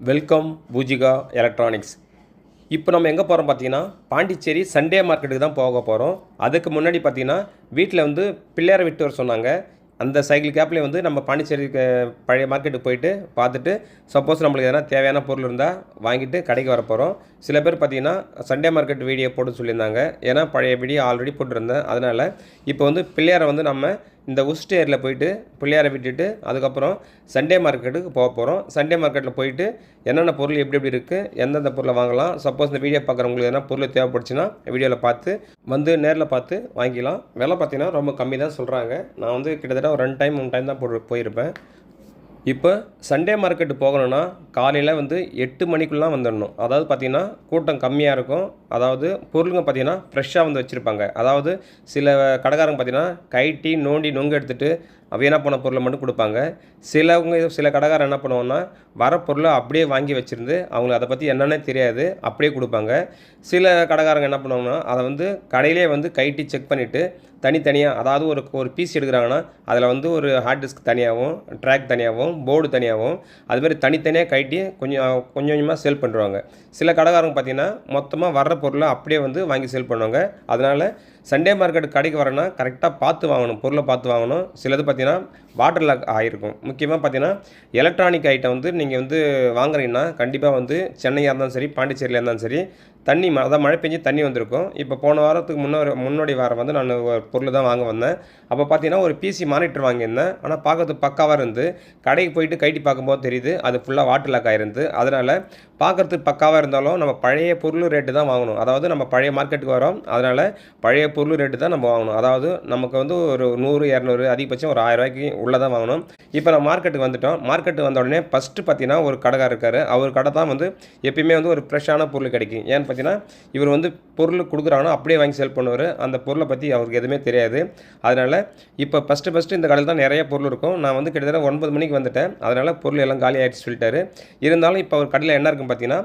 Welcome Poojika electronics இப்போ நம்ம எங்கே போகிறோம் பார்த்தீங்கன்னா பாண்டிச்சேரி சண்டே மார்க்கெட்டுக்கு தான் போக போகிறோம் அதுக்கு முன்னாடி பார்த்தீங்கன்னா வீட்டில் வந்து பிள்ளையாரை விட்டு வர சொன்னாங்க. அந்த சைக்கிள் கேப்லேயே வந்து நம்ம பாண்டிச்சேரிக்கு பழைய மார்க்கெட்டுக்கு போயிட்டு பார்த்துட்டு சப்போஸ் நம்மளுக்கு எதனா தேவையான பொருள் இருந்தால் வாங்கிட்டு கடைக்கு வர போகிறோம் சில பேர் பார்த்தீங்கன்னா சண்டே மார்க்கெட் வீடியோ போட சொல்லியிருந்தாங்க. ஏன்னா பழைய வீடியோ ஆல்ரெடி போட்டிருந்தேன். அதனால் இப்போ வந்து பிள்ளையாரை வந்து நம்ம இந்த உஸ்ட் ஏரியில் போயிட்டு பிள்ளையாரை விட்டுட்டு அதுக்கப்புறம் சண்டே மார்க்கெட்டுக்கு போக போகிறோம் சண்டே மார்க்கெட்டில் போயிட்டு என்னென்ன பொருள் எப்படி எப்படி இருக்குது எந்தெந்த பொருளை வாங்கலாம். சப்போஸ் இந்த வீடியோ பார்க்குறவங்களுக்கு எதனா பொருள் தேவைப்படுச்சுன்னா வீடியோவில் பார்த்து வந்து நேரில் பார்த்து வாங்கிக்கலாம். விலை பார்த்தீங்கன்னா ரொம்ப கம்மி தான் சொல்கிறாங்க நான் வந்து கிட்டத்தட்ட ஒரு ரெண்டு டைம் மூணு டைம் தான் போட்டு போயிருப்பேன். இப்போ சண்டே மார்க்கெட்டு போகணுன்னா காலையில் வந்து எட்டு மணிக்குள்ளலாம் வந்துடணும் அதாவது பார்த்திங்கன்னா கூட்டம் கம்மியாக இருக்கும். அதாவது பொருளுங்க பார்த்திங்கன்னா ஃப்ரெஷ்ஷாக வந்து வச்சுருப்பாங்க. அதாவது சில கடைக்காரங்க பார்த்திங்கன்னா கைட்டி நோண்டி நொங்கு எடுத்துகிட்டு வீணாக போன பொருளை மட்டும் கொடுப்பாங்க. சிலவங்க சில கடைக்காரன் என்ன பண்ணுவாங்கன்னா வர பொருளை அப்படியே வாங்கி வச்சுருந்து அவங்களுக்கு அதை பற்றி என்னென்னே தெரியாது அப்படியே கொடுப்பாங்க. சில கடைக்காரங்க என்ன பண்ணுவாங்கன்னா அதை வந்து கடையிலே வந்து கைட்டி செக் பண்ணிவிட்டு தனித்தனியாக அதாவது ஒரு ஒரு பீஸ் எடுக்கிறாங்கன்னா அதில் வந்து ஒரு ஹார்ட் டிஸ்க் தனியாகவும் ட்ராக் தனியாகவும் போர்டு தனியாகவும் அதுமாதிரி தனித்தனியாக கைட்டி கொஞ்சம் கொஞ்சம் கொஞ்சமாக சேல் பண்ணுறாங்க சில கடைக்காரங்க பார்த்தீங்கன்னா மொத்தமாக வர்ற பொருளை அப்படியே வந்து வாங்கி சேல் பண்ணுவாங்க. அதனால் சண்டே மார்க்கெட் கடைக்கு வரேன்னா கரெக்டாக பார்த்து வாங்கணும் பொருளை பார்த்து வாங்கணும். சிலது பார்த்தீங்கன்னா வாட்டர் லாக் ஆகிருக்கும் முக்கியமாக பார்த்தீங்கன்னா எலக்ட்ரானிக் ஐட்டம் வந்து நீங்கள் வந்து வாங்குறீங்கன்னா கண்டிப்பாக வந்து சென்னையாக இருந்தாலும் சரி பாண்டிச்சேரியில் இருந்தாலும் சரி தண்ணி ம- அதான் மழை பெஞ்சு தண்ணி வந்திருக்கும். இப்போ போன வாரத்துக்கு முன்னோரு முன்னாடி வாரம் வந்து நான் ஒரு பொருள் தான் வாங்க வந்தேன். அப்போ பார்த்தீங்கன்னா ஒரு பிசி மானிட்டர் வாங்கியிருந்தேன். ஆனால் பார்க்கறதுக்கு பக்காவாக இருந்து கடைக்கு போயிட்டு கைட்டி பார்க்கும்போது தெரியுது அது ஃபுல்லாக வாட்டர் லாக் ஆயிருந்து. அதனால் பார்க்கறதுக்கு பக்காவாக இருந்தாலும் நம்ம பழைய பொருள் ரேட்டு தான் வாங்கணும். அதாவது நம்ம பழைய மார்க்கெட்டுக்கு வரோம். அதனால் பழைய பொருள் ரேட்டு தான் நம்ம வாங்கணும். அதாவது நமக்கு வந்து ஒரு நூறு இரநூறு அதிகபட்சம் ஒரு ஆயிரரூவாய்க்கு உள்ளே தான் வாங்கணும். இப்போ நம்ம மார்க்கெட்டுக்கு வந்துட்டோம். மார்க்கெட்டு வந்த உடனே ஃபஸ்ட்டு பார்த்தீங்கன்னா ஒரு கடைக்கார் இருக்கார். அவர் கடை தான் வந்து எப்பயுமே வந்து ஒரு ஃப்ரெஷ்ஷான பொருள் கிடைக்கும். ஏன் பார்த்தீங்கன்னா இவர் வந்து பொருள் கொடுக்குறாங்கன்னா அப்படியே வாங்கி சேல் பண்ணுவார். அந்த பொருளை பற்றி அவருக்கு எதுவுமே தெரியாது. அதனால் இப்போ ஃபஸ்ட்டு ஃபஸ்ட்டு இந்த கடையில் தான் நிறைய பொருள் இருக்கும். நான் வந்து கிட்டத்தட்ட ஒன்பது மணிக்கு வந்துட்டேன். அதனால் பொருள் எல்லாம் காலி ஆகிடுச்சு சொல்லிட்டாரு. இருந்தாலும் இப்போ அவர் கடையில் என்ன இருக்குன்னு பார்த்தீங்கன்னா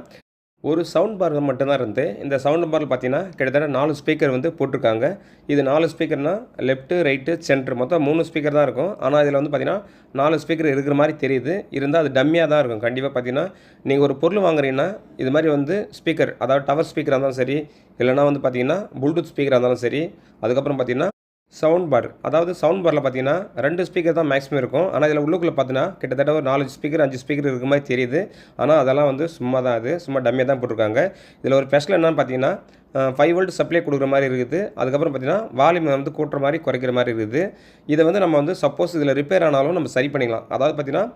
ஒரு சவுண்ட் பார் மட்டும்தான் இருந்து இந்த சவுண்ட் பாரில் பார்த்தீங்கன்னா கிட்டத்தட்ட நாலு ஸ்பீக்கர் வந்து போட்டிருக்காங்க. இது நாலு ஸ்பீக்கர்னால் லெஃப்ட்டு ரைட்டு சென்டர் மொத்தம் மூணு ஸ்பீக்கர் தான் இருக்கும். ஆனால் இதில் வந்து பார்த்தீங்கன்னா நாலு ஸ்பீக்கர் இருக்கிற மாதிரி தெரியுது. இருந்தால் அது டம்மியாக தான் இருக்கும். கண்டிப்பாக பார்த்தீங்கன்னா நீங்கள் ஒரு பொருள் வாங்குறீங்கன்னா இது மாதிரி வந்து ஸ்பீக்கர் அதாவது டவர் ஸ்பீக்கராக இருந்தாலும் சரி இல்லைனா வந்து பார்த்தீங்கன்னா ப்ளூடூத் ஸ்பீக்கராக இருந்தாலும் சரி அதுக்கப்புறம் பார்த்தீங்கன்னா சவுண்ட் பார். அதாவது சவுண்ட் பாரில் பார்த்தீங்கன்னா ரெண்டு ஸ்பீக்கர் தான் மேக்ஸிமம் இருக்கும். ஆனால் இதில் உள்ளுக்குள்ளே பார்த்தீங்கன்னா கிட்டத்தட்ட ஒரு நாலு ஸ்பீக்கர் அஞ்சு ஸ்பீக்கர் இருக்க மாதிரி தெரியுது. ஆனால் அதெல்லாம் வந்து சும்மா தான் அது. சும்மா டம்மியாக தான் போட்டிருக்காங்க. இதில் ஒரு ஸ்பெஷல் என்னென்னு பார்த்தீங்கன்னா ஃபைவ் வோல்ட் சப்ளை கொடுக்குற மாதிரி இருக்குது. அதுக்கப்புறம் பார்த்தீங்கன்னா வால்யூம் வந்து கூட்டுற மாதிரி குறைக்கிற மாதிரி இருக்குது. இதை வந்து நம்ம வந்து சப்போஸ் இதில் ரிப்பேர் ஆனாலும் நம்ம சரி பண்ணிக்கலாம். அதாவது பார்த்தீங்கன்னா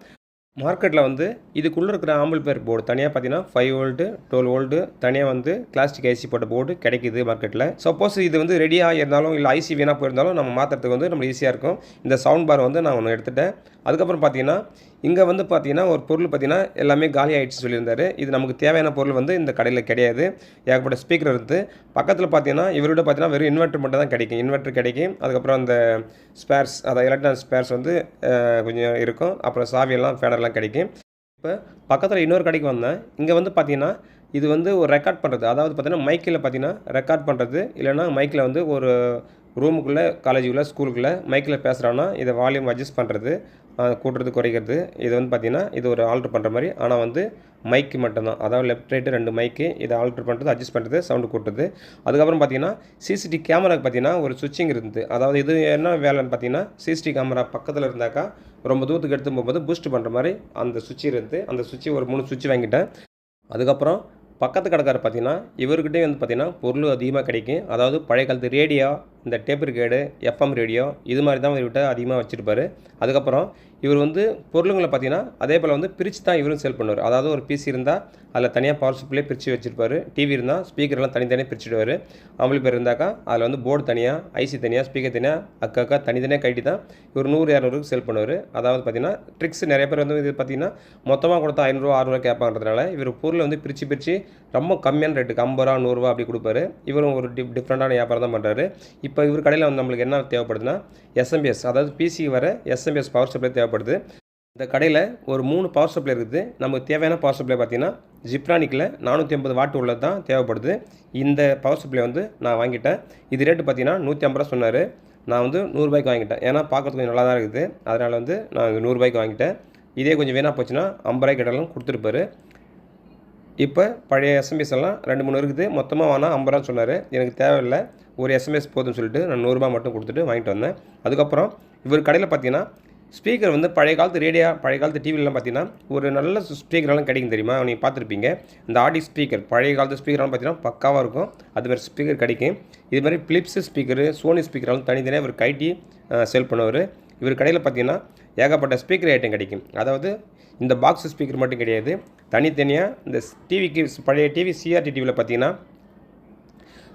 மார்க்கெட்டில் வந்து இதுக்குள்ளே இருக்கிற ஆம்பிள் பேர் போர்டு. தனியாக பார்த்தீங்கன்னா ஃபைவ் வோல்ட்டு டுவெல் வோல்ட்டு தனியாக வந்து பிளாஸ்டிக் ஐசி போட்ட போர்டு கிடைக்குது மார்க்கெட்டில் சப்போஸ் இது வந்து ரெடியாக இருந்தாலும் இல்லை ஐசி வீணாக போயிருந்தாலும் நம்ம மாற்றுறதுக்கு வந்து நம்ம ஈஸியாக இருக்கும். இந்த சவுண்ட் பார் வந்து நான் ஒன்று எடுத்துட்டேன். அதுக்கப்புறம் பார்த்தீங்கன்னா இங்கே வந்து பார்த்தீங்கன்னா ஒரு பொருள் பார்த்தீங்கன்னா எல்லாமே காலி ஆகிடுச்சு சொல்லியிருந்தார். இது நமக்கு தேவையான பொருள் வந்து இந்த கடையில் கிடையாது. ஏகப்பட்ட ஸ்பீக்கர் இருந்து பக்கத்தில் பார்த்தீங்கன்னா இவரோட பார்த்தீங்கன்னா வெறும் இன்வெர்ட்டர் மட்டும் தான் கிடைக்கும். இன்வெர்ட்டர் கிடைக்கும் அதுக்கப்புறம் அந்த ஸ்பேர்ஸ் அதாவது எலக்ட்ரானிக் ஸ்பேர்ஸ் வந்து கொஞ்சம் இருக்கும். அப்புறம் சாவியெல்லாம் ஃபேனர்லாம் கிடைக்கும். இப்போ பக்கத்தில் இன்னொரு கடைக்கு வந்தேன். இங்கே வந்து பார்த்தீங்கன்னா இது வந்து ஒரு ரெக்கார்ட் பண்ணுறது அதாவது பார்த்தீங்கன்னா மைக்கில் பார்த்தீங்கன்னா ரெக்கார்ட் பண்ணுறது இல்லைன்னா மைக்கில் வந்து ஒரு ரூமுக்குள்ளே காலேஜுக்குள்ளே ஸ்கூலுக்குள்ளே மைக்கில் பேசுகிறான்னா இதை வால்யூம் அட்ஜஸ்ட் பண்ணுறது கூட்டுறது குறைக்கிறது. இது வந்து பார்த்திங்கன்னா இது ஒரு ஆல்ட்ரு பண்ணுற மாதிரி. ஆனால் வந்து மைக்கு மட்டும்தான். அதாவது லெஃப்ட் ரைட்டு ரெண்டு மைக்கு இதை ஆல்ட்ரு பண்ணுறது அட்ஜஸ்ட் பண்ணுறது சவுண்டு கூட்டுறது. அதுக்கப்புறம் பார்த்தீங்கன்னா சிசிடி கேமராக்கு பார்த்தீங்கன்னா ஒரு சுவிட்சிங் இருந்தது. அதாவது இது என்ன வேலைன்னு பார்த்தீங்கன்னா சிசிடி கேமரா பக்கத்தில் இருந்தாக்கா ரொம்ப தூரத்துக்கு எடுத்து போகும்போது பூஸ்ட் பண்ணுற மாதிரி அந்த சுவிட்ச் இருந்து அந்த சுவிட்ச் ஒரு மூணு சுவிட்ச் வாங்கிட்டேன். அதுக்கப்புறம் பக்கத்து கடைக்காரர் பார்த்தீங்கன்னா இவர்கிட்டே வந்து பார்த்தீங்கன்னா பொருள் அதிகமாக கிடைக்கும். அதாவது பழைய காலத்து ரேடியோ இந்த டேப் ரிகேடு எஃப்எம் ரேடியோ இது மாதிரி தான் இவர்கிட்ட அதிகமாக வச்சுருப்பாரு. அதுக்கப்புறம் இவர் வந்து பொருளுங்களை பார்த்தீங்கன்னா அதே போல் வந்து பிரித்து தான் இவரும் சேல் பண்ணுவார். அதாவது ஒரு பிசி இருந்தால் அதில் தனியாக பவர் சப்ளை பிரித்து வச்சுருப்பார். டிவி இருந்தால் ஸ்பீக்கர்லாம் தனித்தனியாக பிரிச்சுடுவார். அவங்களுக்கு பேர் இருந்தாக்கா அதில் வந்து போர்டு தனியாக ஐசி தனியாக ஸ்பீக்கர் தனியாக அக்கா அக்கா தனித்தனியாக கட்டி தான் இவர் நூறு இரநூறுக்கு சேல் பண்ணுவார். அதாவது பார்த்தீங்கன்னா ட்ரிக்ஸ் நிறைய பேர் வந்து இது பார்த்தீங்கன்னா மொத்தமாக கொடுத்தா ஐநூறுரூவா ஆறுரூவா கேட்பாங்கிறதுனால இவர் பொருளை வந்து பிரித்து பிரித்து ரொம்ப கம்மியான ரேட்டுக்கு ஐம்பது ரூபா நூறுரூவா அப்படி கொடுப்பாரு. இவரும் ஒரு டிஃப் டிஃப்ரெண்ட்டான வியாபாரம் தான் பண்ணுறாரு இப்போ இவர் கடையில் வந்து நம்மளுக்கு என்ன தேவைப்படுதுன்னா எஸ்எம்பிஎஸ் அதாவது பிசி வர எஸ்எம்பிஎஸ் பவர் சப்ளை தேவைப்படுது. இந்த கடையில் ஒரு மூணு பவர் சப்ளை இருக்குது. நமக்கு தேவையான பவர் சப்ளை பார்த்தீங்கன்னா ஜிப்ரானிக்கில் நானூற்றி ஐம்பது வாட் உள்ளது தான் தேவைப்படுது. இந்த பவர் சப்ளை வந்து நான் வாங்கிட்டேன். இது ரேட்டு பார்த்தீங்கன்னா நூற்றி ஐம்பது ரூபா சொன்னார். நான் வந்து நூறுரூபாய்க்கு வாங்கிட்டேன். ஏன்னா பார்க்கறதுக்கு கொஞ்சம் நல்லா தான் இருக்குது. அதனால் வந்து நான் இது நூறுரூபாய்க்கு வாங்கிட்டேன். இதே கொஞ்சம் வீணாக போச்சுன்னா ஐம்பது ரூபாய்க்கு கேட்டாலும் கொடுத்துருப்பாரு. இப்போ பழைய எஸ்எம்எஸ் எல்லாம் ரெண்டு மூணு இருக்குது. மொத்தமாக வேணால் ஐம்பது ரூபா சொன்னார். எனக்கு தேவையில்லை. ஒரு எஸ்எம்எஸ் போதும்னு சொல்லிட்டு நான் நூறுரூபா மட்டும் கொடுத்துட்டு வாங்கிட்டு வந்தேன். அதுக்கப்புறம் இவர் கடையில் பார்த்தீங்கன்னா ஸ்பீக்கர் வந்து பழைய காலத்து ரேடியோ பழைய காலத்து டிவிலலாம் பார்த்தீங்கன்னா ஒரு நல்ல ஸ்பீக்கரெல்லாம் கிடைக்கும் தெரியுமா? நீங்கள் பார்த்துருப்பீங்க. இந்த ஆடி ஸ்பீக்கர் பழைய காலத்து ஸ்பீக்கர்லாம் பார்த்தீங்கன்னா பக்காவாக இருக்கும். அது மாதிரி ஸ்பீக்கர் கிடைக்கும். இது மாதிரி பிலிப்ஸ் ஸ்பீக்கரு சோனி ஸ்பீக்கரெல்லாம் தனித்தனியாக இவர் கைட்டி சேல் பண்ணுவார். இவர் கடையில் பார்த்தீங்கன்னா ஏகப்பட்ட ஸ்பீக்கர் ஐட்டம் கிடைக்கும். அதாவது இந்த பாக்ஸ் ஸ்பீக்கர் மட்டும் கிடையாது. தனித்தனியாக இந்த டிவிக்கு பழைய டிவி சிஆர்டி டிவியில் பார்த்தீங்கன்னா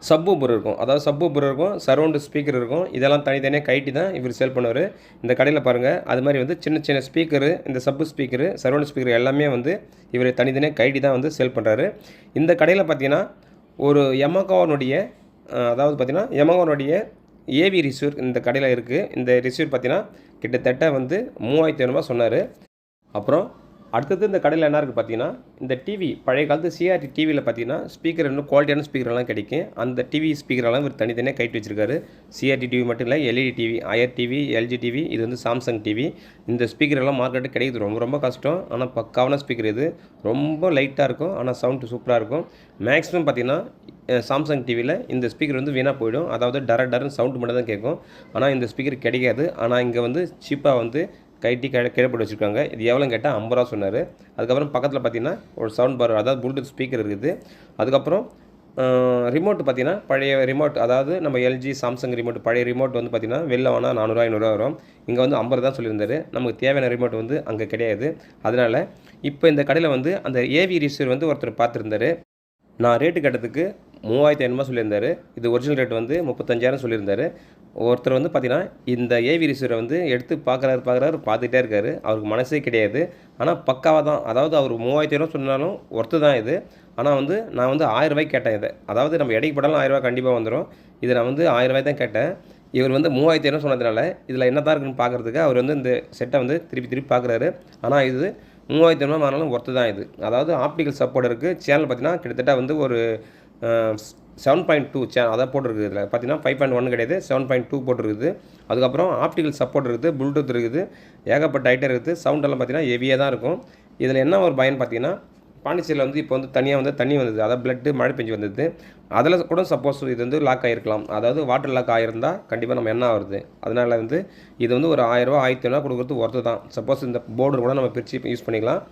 சப்பூப்பர் இருக்கும். அதாவது சப்பூப்பர் இருக்கும் சரௌண்டு ஸ்பீக்கர் இருக்கும். இதெல்லாம் தனித்தனியாக கைட்டி தான் இவர் சேல் பண்ணுவார். இந்த கடையில் பாருங்கள் அது மாதிரி வந்து சின்ன சின்ன ஸ்பீக்கரு இந்த சப்பு ஸ்பீக்கரு சரௌண்ட் ஸ்பீக்கர் எல்லாமே வந்து இவர் தனித்தனியாக கைட்டி தான் வந்து சேல் பண்ணுறாரு இந்த கடையில் பார்த்தீங்கன்னா ஒரு எமகாவனுடைய அதாவது பார்த்திங்கன்னா எமகாவனுடைய ஏவி ரிசீவர் இந்த கடையில் இருக்குது இந்த ரிசீவர் பார்த்தீங்கன்னா கிட்டத்தட்ட வந்து மூவாயிரத்தி ஐநூறுபா சொன்னார். அப்புறம் அடுத்தது இந்த கடையில் என்ன இருக்குது பார்த்தீங்கன்னா இந்த டிவி பழைய காலத்து சிஆர்டி டிவியில் பார்த்தீங்கன்னா ஸ்பீக்கர் இன்னும் குவாலிட்டியான ஸ்பீக்கர்லாம் கிடைக்கும். அந்த டிவி ஸ்பீக்கரெல்லாம் இவர் தனித்தனியாக கைட்டு வச்சிருக்காரு. சிஆர்டி டிவி மட்டும் இல்லை LED TV IR TV LG TV இது வந்து சாம்சங் டிவி இந்த ஸ்பீக்கரெல்லாம் மார்க்கெட்டு கிடைக்குது. ரொம்ப ரொம்ப கஷ்டம். ஆனால் பக்காவான ஸ்பீக்கர் இது. ரொம்ப லைட்டாக இருக்கும். ஆனால் சவுண்டு சூப்பராக இருக்கும். மேக்ஸிமம் பார்த்தீங்கன்னா சாம்சங் டிவியில் இந்த ஸ்பீக்கர் வந்து வீணாக போயிடும். அதாவது டர டரன் சவுண்டு மட்டும் தான் கேட்கும். ஆனால் இந்த ஸ்பீக்கர் கிடைக்காது. ஆனால் இங்கே வந்து சீப்பாக வந்து கைட்டி கீழே கீழே போட்டு வச்சுருக்காங்க. இது எவ்வளோன்னு கேட்டால் ஐம்பது ரூபா சொன்னார். அதுக்கப்புறம் பக்கத்தில் பார்த்தீங்கன்னா ஒரு சவுண்ட் பார் அதாவது ப்ளூடூத் ஸ்பீக்கர் இருக்குது. அதுக்கப்புறம் ரிமோட் பார்த்தீங்கன்னா பழைய ரிமோட் அதாவது நம்ம எல்ஜி சாம்சங் ரிமோட் பழைய ரிமோட் வந்து பார்த்தீங்கன்னா வெளில வாங்கினா நானூறுரூவா ஐநூறுரூவா வரும். இங்கே வந்து ஐம்பது தான் சொல்லியிருந்தாரு. நமக்கு தேவையான ரிமோட் வந்து அங்கே கிடையாது. அதனால் இப்போ இந்த கடையில் வந்து அந்த ஏவி ரிசீவர் வந்து ஒருத்தர் பார்த்துருந்தாரு நான் ரேட்டு கேட்டதுக்கு மூவாயிரத்தி ஐநூறுபா சொல்லியிருந்தாரு. இது ஒரிஜினல் ரேட் வந்து முப்பத்தஞ்சாயிரம் சொல்லியிருந்தாரு. ஒருத்தர் வந்து பார்த்தீங்கன்னா இந்த ஏவி ரிசீவரை வந்து எடுத்து பார்க்குறாரு பார்க்குறாரு பார்த்துட்டே இருக்காரு. அவருக்கு மனசே கிடையாது. ஆனால் பக்காவாக தான். அதாவது அவர் மூவாயிரத்தி ஐநூறு சொன்னாலும் ஒர்த்து தான் இது. ஆனால் வந்து நான் வந்து ஆயிரம் ரூபாய்க்கு கேட்டேன் இதை. அதாவது நம்ம எடைக்கு படாலும் ஆயிரம் ரூபாய் கண்டிப்பாக வந்துடும் இது நான் வந்து ஆயிரம் ரூபாய் தான் கேட்டேன். இவர் வந்து மூவாயிரத்தி ஐநூறு சொன்னதுனால இதில் என்ன தான் இருக்குன்னு பார்க்குறதுக்கு அவர் வந்து இந்த செட்டை வந்து திருப்பி திருப்பி பார்க்குறாரு. ஆனால் இது மூவாயிரத்தி ஐநூறு ஆனாலும் ஒர்த்து தான் இது. அதாவது ஆப்டிக்கல் சப்போர்ட் இருக்குது சேனல் பார்த்தீங்கன்னா கிட்டத்தட்ட வந்து ஒரு செவன் பாயிண்ட் டூ சே அதான் போட்டிருக்குது இதில். பார்த்தீங்கன்னா ஃபைவ் பாயிண்ட் ஒன் கிடையாது செவன் பாயிண்ட் டூ போட்டிருக்குது. அதுக்கப்புறம் ஆப்டிக்கல் சப்போர்ட் இருக்குது ப்ளூடூத் இருக்குது ஏகப்பட்ட ஐட்டம் இருக்குது. சவுண்டெல்லாம் பார்த்தீங்கன்னா ஹெவியாக தான் இருக்கும். இதில் என்ன ஒரு பயன் பார்த்தீங்கன்னா பாண்டிச்சேரியில் வந்து இப்போ வந்து தனியாக வந்து தண்ணி வந்தது அதாவது பிளட்டு மழை பெஞ்சு வந்தது. அதில் கூட சப்போஸ் இது வந்து லாக் ஆகிருக்கலாம் அதாவது வாட்டர் லாக் ஆகிருந்தால் கண்டிப்பாக நம்ம என்ன ஆகுது அதனால் வந்து இது வந்து ஒரு ஆயிரரூவா ஆயிரத்தி ஐநூறுவா கொடுக்குறது ஒர்த்து தான். சப்போஸ் இந்த போர்டு கூட நம்ம பிரித்து யூஸ் பண்ணிக்கலாம்.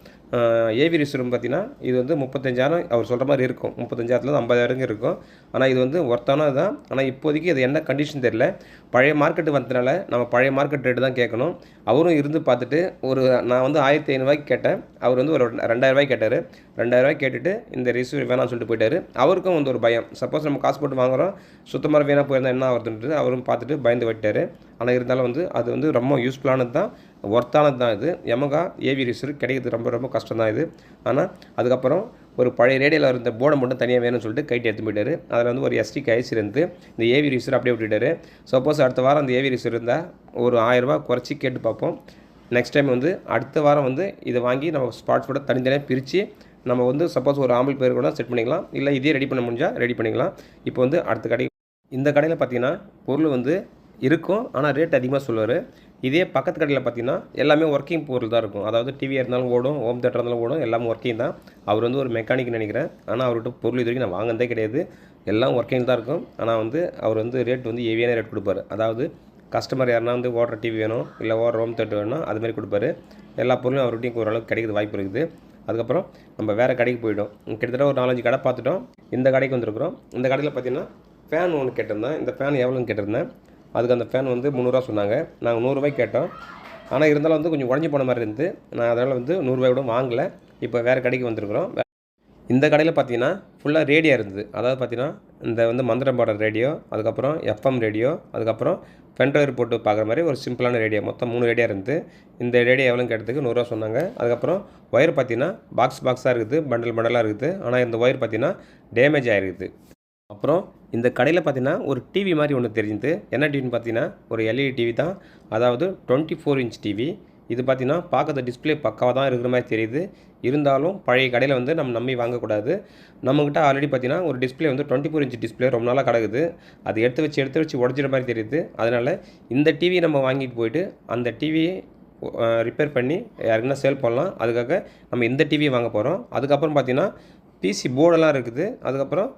ஏவி ரிசீவரும் பார்த்தீங்கன்னா இது வந்து முப்பத்தஞ்சாயிரம் அவர் சொல்கிற மாதிரி இருக்கும். முப்பத்தஞ்சாயிரத்துலேருந்து ஐம்பதாயிரம் இருக்கும். ஆனால் இது வந்து ஒர்த்தானது தான். ஆனால் இப்போதைக்கு இது என்ன கண்டிஷன் தெரியல. பழைய மார்க்கெட்டு வந்ததுனால நம்ம பழைய மார்க்கெட் ரேட்டு தான் கேட்கணும். அவரும் இருந்து பார்த்துட்டு ஒரு நான் வந்து ஆயிரத்தி ஐநூறுவாய்க்கு கேட்டேன். அவர் வந்து ஒரு ரெண்டாயிரரூவாய்க்கு கேட்டார். ரெண்டாயிரரூவாய்க்கு கேட்டுட்டு இந்த ரிசீவர் வேணாம்னு சொல்லிட்டு போயிட்டார். அவருக்கும் வந்து ஒரு பயம். சப்போஸ் நம்ம காசு போட்டு வாங்குகிறோம் சுத்தமாக வீணாக போயிருந்தால் என்ன ஆகுதுன்றது அவரும் பார்த்துட்டு பயந்து விட்டார் ஆனால் இருந்தாலும் வந்து அது வந்து ரொம்ப யூஸ்ஃபுல்லானது தான். ஒர்த்தானது தான் இது. எமகா ஏவி ரிசர் கிடைக்கிறது ரொம்ப ரொம்ப கஷ்டம் தான் இது. ஆனால் அதுக்கப்புறம் ஒரு பழைய ரேடியோவில் இருந்த போர்டை மட்டும் தனியாக வேணும்னு சொல்லிட்டு கைட்டு எடுத்து போயிட்டார். அதில் வந்து ஒரு எஸ்டி கைஸ் இருந்து இந்த ஏவி ரிசர் அப்படியே விட்டுட்டார். சப்போஸ் அடுத்த வாரம் அந்த ஏவி ரிசர் இருந்தால் ஒரு ஆயிரரூபா குறைச்சி கேட்டு பார்ப்போம். நெக்ஸ்ட் டைம் வந்து அடுத்த வாரம் வந்து இதை வாங்கி நம்ம ஸ்பாட்ஸ் கூட தனித்தனியாக பிரித்து நம்ம வந்து சப்போஸ் ஒரு ஆம்பிள் பேர் கூட செட் பண்ணிக்கலாம். இல்லை இதே ரெடி பண்ண முடிஞ்சால் ரெடி பண்ணிக்கலாம். இப்போ வந்து அடுத்த கடை இந்த கடையில் பார்த்தீங்கன்னா பொருள் வந்து இருக்கும். ஆனால் ரேட் அதிகமாக சொல்லுவார். இதே பக்கத்து கடையில் பார்த்தீங்கன்னா எல்லாமே ஒர்க்கிங் பொருள் தான் இருக்கும். அதாவது டிவியாக இருந்தாலும் ஓடும் ஹோம் தேட்டர் இருந்தாலும் ஓடும் எல்லாமே ஒர்க்கிங் தான். அவர் வந்து ஒரு மெக்கானிக் நினைக்கிறேன். ஆனால் அவர்கிட்ட பொருள் இது வரைக்கும் நான் வாங்கினதே கிடையாது. எல்லாம் ஒர்க்கிங் தான் இருக்கும். ஆனால் வந்து அவர் வந்து ரேட் வந்து ஹெவியான ரேட் கொடுப்பாரு. அதாவது கஸ்டமர் யாருனா வந்து ஓடுற டிவி வேணும் இல்லை ஓடுற ஹோம் தேட்டர் வேணும் அது மாதிரி கொடுப்பாரு. எல்லா பொருளும் அவர்கிட்டையும் ஓரளவுக்கு கிடைக்கிறது வாய்ப்பு இருக்குது. அதுக்கப்புறம் நம்ம வேறு கடைக்கு போய்டும் கிட்டத்தட்ட ஒரு நாலஞ்சு கடை பார்த்துட்டோம். இந்த கடைக்கு வந்திருக்கிறோம். இந்த கடையில் பார்த்தீங்கன்னா ஃபேன் ஒன்று கேட்டிருந்தேன். இந்த ஃபேன் எவ்வளோன்னு கேட்டிருந்தேன். அதுக்கு அந்த ஃபேன் வந்து முந்நூறுரூவா சொன்னாங்க. நாங்கள் நூறுரூவாய்க்கு கேட்டோம். ஆனால் இருந்தாலும் வந்து கொஞ்சம் உடஞ்சி போன மாதிரி இருந்து நான் அதனால் வந்து நூறுரூவாயோட வாங்கலை. இப்போ வேறு கடைக்கு வந்திருக்கிறோம். இந்த கடையில் பார்த்தீங்கன்னா ஃபுல்லாக ரேடியோ இருந்தது. அதாவது பார்த்தீங்கன்னா இந்த வந்து மந்திரம் பாடல் ரேடியோ அதுக்கப்புறம் எஃப்எம் ரேடியோ அதுக்கப்புறம் பென்ட்ரைவர் போட்டு பார்க்குற மாதிரி ஒரு சிம்பிளான ரேடியோ மொத்தம் மூணு ரேடியோ இருந்து இந்த ரேடியோ எவ்வளோன்னு கேட்டதுக்கு நூறுரூவா சொன்னாங்க. அதுக்கப்புறம் ஒயர் பார்த்தீங்கன்னா பாக்ஸ் பாக்ஸாக இருக்குது பண்டல் பண்டலாக இருக்குது. ஆனால் இந்த ஒயர் பார்த்தீங்கன்னா டேமேஜ் ஆகிருக்குது அப்புறம் இந்த கடையில் பார்த்தீங்கன்னா ஒரு டிவி மாதிரி ஒன்று தெரிஞ்சுது. என்ன டிவின்னு பார்த்தீங்கன்னா ஒரு எல்இடி டிவி தான். அதாவது டுவெண்ட்டி ஃபோர் இன்ச் டிவி இது பார்த்தீங்கன்னா பார்க்கறது டிஸ்பிளே பக்காவாக தான் இருக்கிற மாதிரி தெரியுது. இருந்தாலும் பழைய கடையில் வந்து நம்ம நம்பி வாங்கக்கூடாது. நம்மக்கிட்ட ஆல்ரெடி பார்த்தீங்கன்னா ஒரு டிஸ்பிளே வந்து டுவெண்ட்டி ஃபோர் இன்ச் டிஸ்பிளே ரொம்ப நாளாக கிடக்குது. அது எடுத்து வச்சு எடுத்து வச்சு உடஞ்சிற மாதிரி தெரியுது. அதனால் இந்த டிவியை நம்ம வாங்கிட்டு போயிட்டு அந்த டிவியை ரிப்பேர் பண்ணி யாருக்குன்னா சேல் பண்ணலாம். அதுக்காக நம்ம இந்த டிவியை வாங்க போகிறோம் அதுக்கப்புறம் பார்த்திங்கன்னா பிசி போர்டெல்லாம் இருக்குது. அதுக்கப்புறம்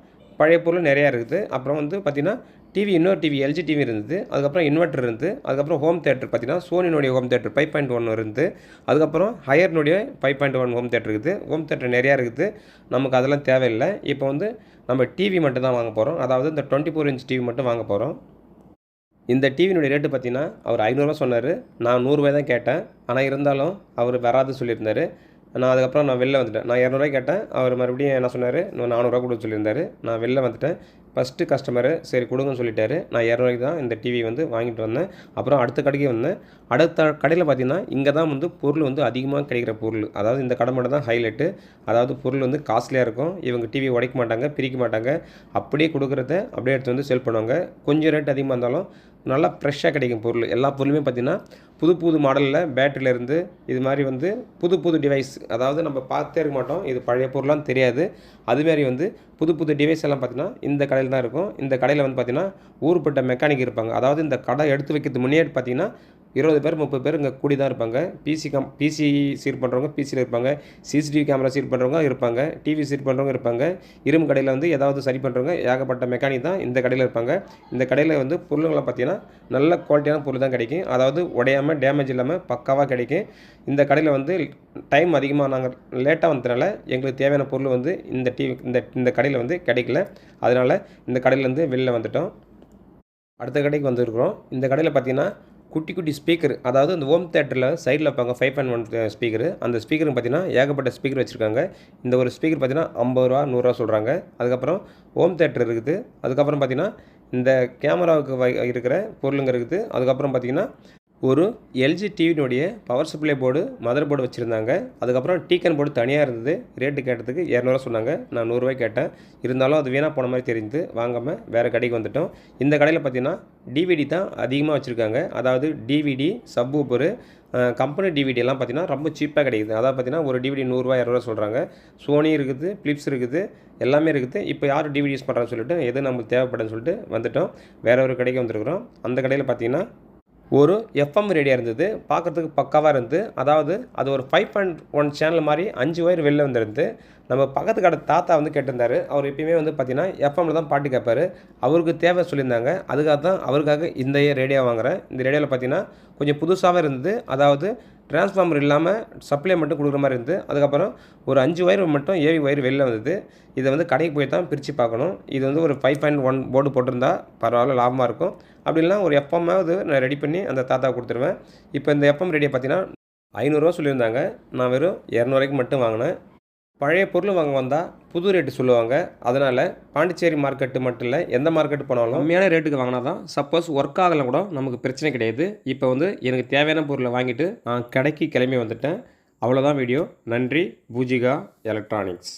பழைய பொருள் நிறையா இருக்குது. அப்புறம் வந்து பார்த்திங்கன்னா டிவி இன்னொரு டிவி எல்ஜி டிவி இருந்தது. அதுக்கப்புறம் இன்வெர்ட்டர் இருந்து அதுக்கப்புறம் ஹோம் தேட்டர் பார்த்தீங்கன்னா சோனினுடைய home theatre five point one இருந்து அதுக்கப்புறம் ஹையர்னுடைய five point one home theatre இருக்குது. ஹோம் தேட்டர் நிறையா இருக்குது. நமக்கு அதெல்லாம் தேவையில்லை. இப்போ வந்து நம்ம டிவி மட்டும் தான் வாங்க போகிறோம் அதாவது இந்த டுவெண்ட்டி ஃபோர் இன்ச் டிவி மட்டும் வாங்க போகிறோம் இந்த டிவியினுடைய ரேட்டு பார்த்தீங்கன்னா அவர் ஐநூறுரூவா சொன்னார். நான் நூறுரூவாய் தான் கேட்டேன். ஆனால் இருந்தாலும் அவர் வராது சொல்லியிருந்தார். நான் அதுக்கப்புறம் நான் வெளில வந்துட்டேன். நான் இரநூறுவாய் கேட்டேன். அவர் மறுபடியும் என்ன சொன்னார்? இன்னும் நானூறுரூவா கொடுக்க சொல்லியிருந்தார். நான் வெளில வந்துட்டேன். ஃபஸ்ட்டு கஸ்டமரு சரி கொடுங்கன்னு சொல்லிட்டாரு. நான் இரநூறுவாய்க்கு தான் இந்த டிவி வந்து வாங்கிட்டு வந்தேன். அப்புறம் அடுத்த கடைக்கு வந்தேன். அடுத்த கடையில் பார்த்தீங்கன்னா இங்கே தான் வந்து பொருள் வந்து அதிகமாக கிடைக்கிற பொருள். அதாவது இந்த கடை மட்டும் தான் ஹைலைட்டு அதாவது பொருள் வந்து காஸ்ட்லியாக இருக்கும். இவங்க டிவி உடைக்க மாட்டாங்க பிரிக்க மாட்டாங்க. அப்படியே கொடுக்குறத அப்படியே எடுத்து வந்து சேல் பண்ணுவாங்க. கொஞ்சம் ரேட் அதிகமாக இருந்தாலும் நல்லா ஃப்ரெஷ்ஷாக கிடைக்கும் பொருள். எல்லா பொருளுமே பார்த்திங்கன்னா புது புது மாடலில் பேட்டரியிலேருந்து இது மாதிரி வந்து புது புது டிவைஸ் அதாவது நம்ம பார்த்தே இருக்க மாட்டோம். இது பழைய பொருளான்னு தெரியாது. அதுமாரி வந்து புது புது டிவைஸ் எல்லாம் பார்த்தீங்கன்னா இந்த கடையில் தான் இருக்கும். இந்த கடையில் வந்து பார்த்திங்கன்னா ஊருப்பட்ட மெக்கானிக் இருப்பாங்க. அதாவது இந்த கடை எடுத்து வைக்கிறது முன்னாடி பார்த்தீங்கன்னா இருபது பேர் முப்பது பேர் இங்கே கூடி தான் இருப்பாங்க பிசி கம் பிசி சீர் பண்ணுறவங்க பிசியில் இருப்பாங்க. சிசிடிவி கேமரா சீர் பண்ணுறவங்க இருப்பாங்க. டிவி சீர் பண்ணுறவங்க இருப்பாங்க. இரும்பு கடையில் வந்து ஏதாவது சரி பண்ணுறவங்க ஏகப்பட்ட மெக்கானிக் தான் இந்த கடையில் இருப்பாங்க. இந்த கடையில் வந்து பொருளுங்களை பார்த்தீங்கன்னா நல்ல குவாலிட்டியான பொருள் தான் கிடைக்கும். அதாவது உடையாமல் டேமேஜ் இல்லாமல் பக்காவாக கிடைக்கும். இந்த கடையில் வந்து டைம் அதிகமாக நாங்கள் லேட்டாக வந்ததுனால எங்களுக்கு தேவையான பொருள் வந்து இந்த டிவி இந்த இந்த கடையில் வந்து கிடைக்கல. அதனால் இந்த கடையிலேருந்து வெளில வந்துட்டோம். அடுத்த கடைக்கு வந்திருக்கிறோம். இந்த கடையில் பார்த்தீங்கன்னா குட்டி குட்டி ஸ்பீக்கர் அதாவது இந்த ஹோம் தேட்டரில் சைடில் வைப்பாங்க ஃபைவ் பாயிண்ட் ஒன் ஸ்பீக்கர். அந்த ஸ்பீக்கருக்கு பார்த்தீங்கன்னா ஏகப்பட்ட ஸ்பீக்கர் வச்சுருக்காங்க. இந்த ஒரு ஸ்பீக்கர் பார்த்தீங்கன்னா ஐம்பது ரூபா நூறுரூவா சொல்கிறாங்க அதுக்கப்புறம் ஹோம் தேட்டர் இருக்குது. அதுக்கப்புறம் பார்த்தீங்கன்னா இந்த கேமராவுக்கு வ இருக்கிற பொருளுங்க இருக்குது. அதுக்கப்புறம் பார்த்தீங்கன்னா ஒரு LG டிவினுடைய power supply board mother board வச்சுருந்தாங்க. அதுக்கப்புறம் டீக்கன் போர்டு தனியாக இருந்தது. ரேட்டு கேட்டதுக்கு இரநூறுவா சொன்னாங்க. நான் நூறுரூவாய் கேட்டேன். இருந்தாலும் அது வீணாக போன மாதிரி தெரிஞ்சுது. வாங்காமல் வேறு கடைக்கு வந்துட்டோம். இந்த கடையில் பார்த்தீங்கன்னா டிவிடி தான் அதிகமாக வச்சுருக்காங்க. அதாவது டிவிடி சப் ஊப்பரு கம்பெனி டிவிடி எல்லாம் பார்த்தீங்கன்னா ரொம்ப சீப்பாக கிடைக்குது. அதாவது பார்த்தீங்கன்னா ஒரு டிவிடி நூறுரூவா இரநூறுவா சொல்கிறாங்க சோனி இருக்குது ஃபிலிப்ஸ் இருக்குது எல்லாமே இருக்குது. இப்போ யார் டிவிடி யூஸ் பண்ணுறான்னு சொல்லிட்டு எது நம்மளுக்கு தேவைப்படுன்னு சொல்லிட்டு வந்துட்டோம். வேறு ஒரு கடைக்கு வந்துருக்குறோம். அந்த கடையில் பார்த்தீங்கன்னா ஒரு எஃப்எம் ரேடியோ இருந்தது பார்க்குறதுக்கு பக்காவாக இருந்து அதாவது அது ஒரு ஃபைவ் பாயிண்ட் ஒன் சேனல் மாதிரி அஞ்சு ஒயர் வெளில வந்துருந்து நம்ம பக்கத்து கடை தாத்தா வந்து கேட்டிருந்தாரு. அவர் எப்பயுமே வந்து பார்த்தீங்கன்னா எஃப்எம்மில் தான் பாட்டு கேட்பாரு. அவருக்கு தேவை சொல்லியிருந்தாங்க. அதுக்காக தான் அவருக்காக இந்த ரேடியோ வாங்குகிறேன் இந்த ரேடியோவில் பார்த்தீங்கன்னா கொஞ்சம் புதுசாகவே இருந்தது. அதாவது டிரான்ஸ்ஃபார்மர் இல்லாமல் சப்ளை மட்டும் கொடுக்குற மாதிரி இருந்து அதுக்கப்புறம் ஒரு அஞ்சு ஒயர் மட்டும் ஏவி ஒயர் வெளில வந்தது. இதை வந்து கடைக்கு போய் தான் பிரித்து பார்க்கணும். இது வந்து ஒரு ஃபைவ் பாயிண்ட் ஒன் போர்டு போட்டிருந்தா பரவாயில்ல லாபமாக இருக்கும். அப்படி இல்லைனா ஒரு எஃப்எம்மாவது நான் ரெடி பண்ணி அந்த தாத்தா கொடுத்துருவேன். இப்போ இந்த எஃப்எம் ரெடியை பார்த்தீங்கன்னா ஐநூறுரூவா சொல்லியிருந்தாங்க. நான் வெறும் இரநூறுவாய்க்கு மட்டும் வாங்கினேன். பழைய பொருள் வாங்க வந்தால் புது ரேட்டு சொல்லுவாங்க. அதனால் பாண்டிச்சேரி மார்க்கெட்டு மட்டும் இல்லை எந்த மார்க்கெட்டு போனாலும் கம்மியான ரேட்டுக்கு வாங்கினா தான் சப்போஸ் ஒர்க் ஆகலை கூட நமக்கு பிரச்சனை கிடையாது. இப்போ வந்து எனக்கு தேவையான பொருளை வாங்கிட்டு நான் கடைக்கு கிளம்பி வந்துட்டேன். அவ்வளோதான் வீடியோ நன்றி. பூஜிகா எலக்ட்ரானிக்ஸ்